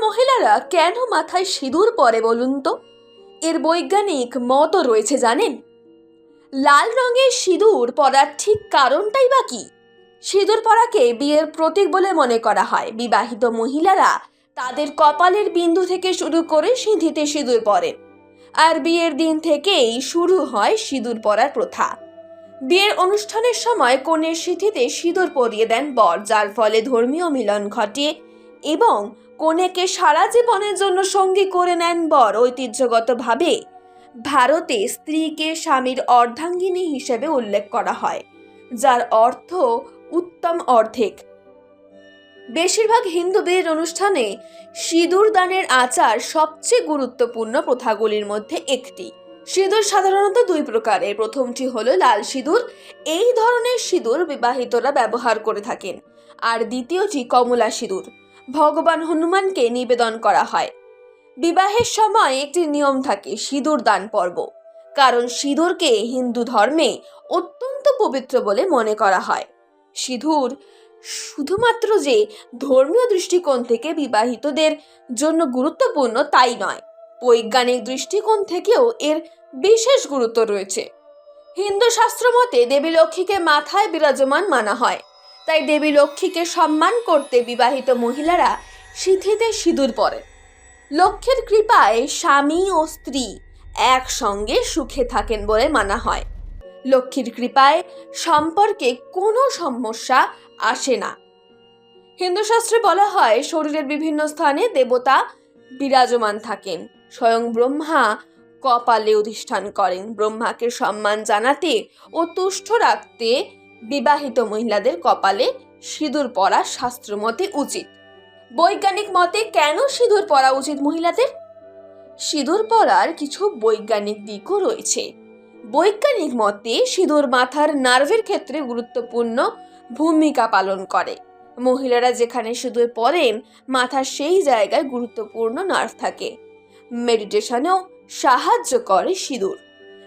মহিলারা কেন মাথায় সিঁদুর পরে বলুন তো? এর বৈজ্ঞানিক মতও রয়েছে, জানেন? লাল রঙের সিঁদুর পরার ঠিক কারণটাই বা কি? সিঁদুর পরাকে বিয়ের প্রতীক বলে মনে করা হয়। বিবাহিত মহিলারা তাদের কপালের বিন্দু থেকে শুরু করে সিঁধিতে সিঁদুর পরেন। আর বিয়ের দিন থেকেই শুরু হয় সিঁদুর পরার প্রথা। বিয়ের অনুষ্ঠানের সময় কনের সিঁথিতে সিঁদুর পরিয়ে দেন বর, যার ফলে ধর্মীয় মিলন ঘটে এবং কনেকে সারা জীবনের জন্য সঙ্গী করে নেন বর ঐতিহ্যগতভাবে। ভারতে স্ত্রীকে স্বামীর অর্ধাঙ্গিনী হিসেবে উল্লেখ করা হয়, যার অর্থ উত্তম অর্ধেক। বেশিরভাগ হিন্দু বিয়ের অনুষ্ঠানে সিঁদুর দানের আচার সবচেয়ে গুরুত্বপূর্ণ প্রথাগুলির মধ্যে একটি। সিঁদুর সাধারণত দুই প্রকারের, প্রথমটি হলো লাল সিঁদুর, এই ধরনের সিঁদুর বিবাহিতরা ব্যবহার করে থাকেন, আর দ্বিতীয়টি কমলা সিঁদুর। ভগবান হনুমানকে নিবেদন করা হয়। বিবাহের সময় একটি নিয়ম থাকে, সিঁদুর দান পর্ব। কারণ সিঁদুরকে হিন্দু ধর্মে অত্যন্ত পবিত্র বলে মনে করা হয়। সিঁদুর শুধুমাত্র যে ধর্মীয় দৃষ্টিকোণ থেকে বিবাহিতদের জন্য গুরুত্বপূর্ণ তাই নয়, বৈজ্ঞানিক দৃষ্টিকোণ থেকেও এর বিশেষ গুরুত্ব রয়েছে। হিন্দু শাস্ত্র মতে দেবী লক্ষ্মীকে মাথায় বিরাজমান মানা হয়। তাই দেবী লক্ষ্মীকে সম্মান করতে বিবাহিত মহিলারা সিঁথিতে সিঁদুর পরে লক্ষ্মীর কৃপায় স্বামী ও স্ত্রী একসঙ্গে সুখে থাকেন বলে মানা হয়। লক্ষ্মীর কৃপায় সম্পর্কে কোনো সমস্যা আসে না। হিন্দু শাস্ত্রে বলা হয়, শরীরের বিভিন্ন স্থানে দেবতা বিরাজমান থাকেন। স্বয়ং ব্রহ্মা কপালে অধিষ্ঠান করেন। ব্রহ্মাকে সম্মান জানাতে ও তুষ্ট রাখতে বিবাহিত মহিলাদের কপালে সিঁদুর পরা শাস্ত্রমতে উচিত। বৈজ্ঞানিক মতে কেন সিঁদুর পরা উচিত মহিলাদের? সিঁদুর পরার কিছু বৈজ্ঞানিক দিকও রয়েছে। বৈজ্ঞানিক মতে সিঁদুর মাথার নার্ভের ক্ষেত্রে গুরুত্বপূর্ণ ভূমিকা পালন করে। মহিলারা যেখানে সিঁদুর পরেন, মাথার সেই জায়গায় গুরুত্বপূর্ণ নার্ভ থাকে। মেডিটেশনেও সাহায্য করে সিঁদুর।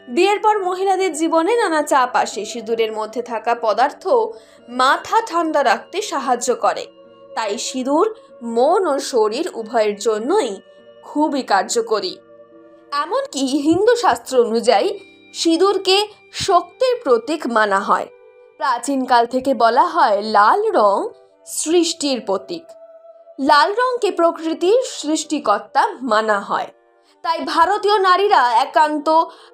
বিয়ের পর মহিলাদের জীবনে নানা চাপ আসে। সিঁদুরের মধ্যে থাকা পদার্থ মাথা ঠান্ডা রাখতে সাহায্য করে। তাই সিঁদুর মন ও শরীর উভয়ের জন্যই খুবই কার্যকরী। এমনকি হিন্দু শাস্ত্র অনুযায়ী সিঁদুরকে শক্তির প্রতীক মানা হয়। প্রাচীনকাল থেকে বলা হয় লাল রং সৃষ্টির প্রতীক। লাল রংকে প্রকৃতির সৃষ্টিকর্তা মানা হয়। তাই ভারতীয় নারীরা একান্ত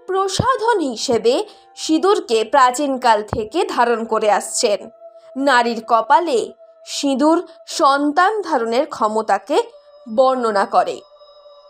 প্রসাধন হিসেবে সিঁদুরকে প্রাচীনকাল থেকে ধারণ করে আসছেন। নারীর কপালে সিঁদুর সন্তান ধারণের ক্ষমতাকে বর্ণনা করে।